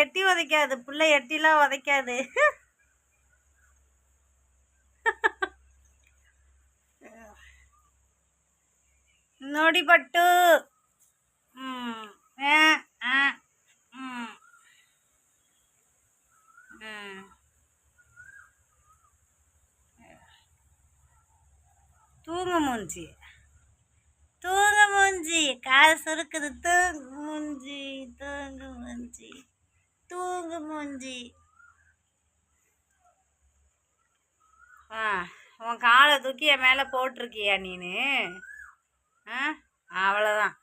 எட்டி உதைக்காது புள்ள எட்டிலாம் உதைக்காது நொடிப்பட்டு தூங்க தூங்கு மூஞ்சி. தூங்க மூஞ்சி. கால் சுருக்குது. தூங்கு மூஞ்சி. தூங்கு மூஞ்சி. தூங்கு மூஞ்சி ஆ உன் காலை தூக்கி என் மேலே போட்டிருக்கியா நீனு? ஆ அவ்வளோதான்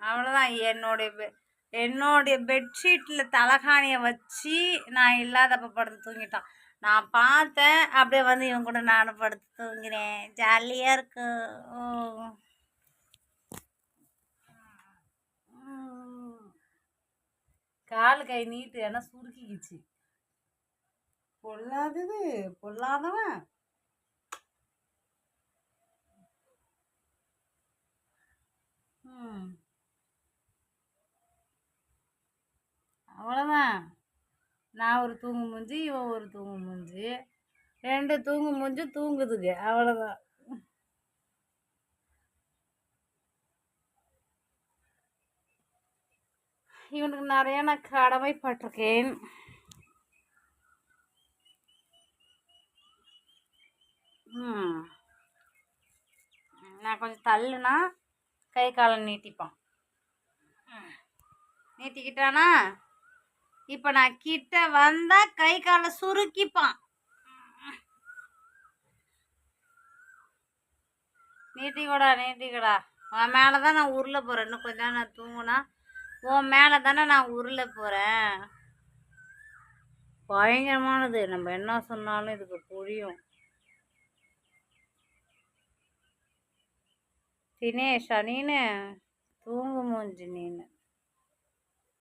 அவ்வளோதான் என்னுடைய பெ என்னுடைய பெட்ஷீட்டில் தலகாணியை வச்சு நான் இல்லாதப்ப படுத்து தூங்கிட்டான். நான் பார்த்தேன் அப்படியே வந்து இவன் கூட நானும் படுத்து தூங்கினேன். ஜாலியாக இருக்கு. ஓ. கால் கை நீட்டு ஏன்னா சுருக்கிக்கிச்சு. பொல்லாதது பொல்லாதவன். அவ்வளோதான் நான் ஒரு தூங்கு மூஞ்சி இவன் ஒரு தூங்கு மூஞ்சி. ரெண்டு தூங்கு மூஞ்சி தூங்குதுங்க. அவ்வளோதான் இவனுக்கு நிறைய நான் கடமைப்பட்டிருக்கேன். நான் கொஞ்சம் தள்ளுனா கை காலை நீட்டிப்பான். நீட்டிக்கிட்டானா? இப்போ நான் கிட்ட வந்தால் கை காலை சுருக்கிப்பான். நீட்டிக்கூடா நீட்டிக்கூடா. உன் மேலே தான் நான் உருள போகிறேன் இன்னும் கொஞ்சம் நேரம் நான் தூங்குனா உன் மேலே தானே நான் உருள போகிறேன் பயங்கரமானது. நம்ம என்ன சொன்னாலும் இதுக்கு புரியும். தினேஷ் நீனு? தூங்கு மூஞ்சு நீனு.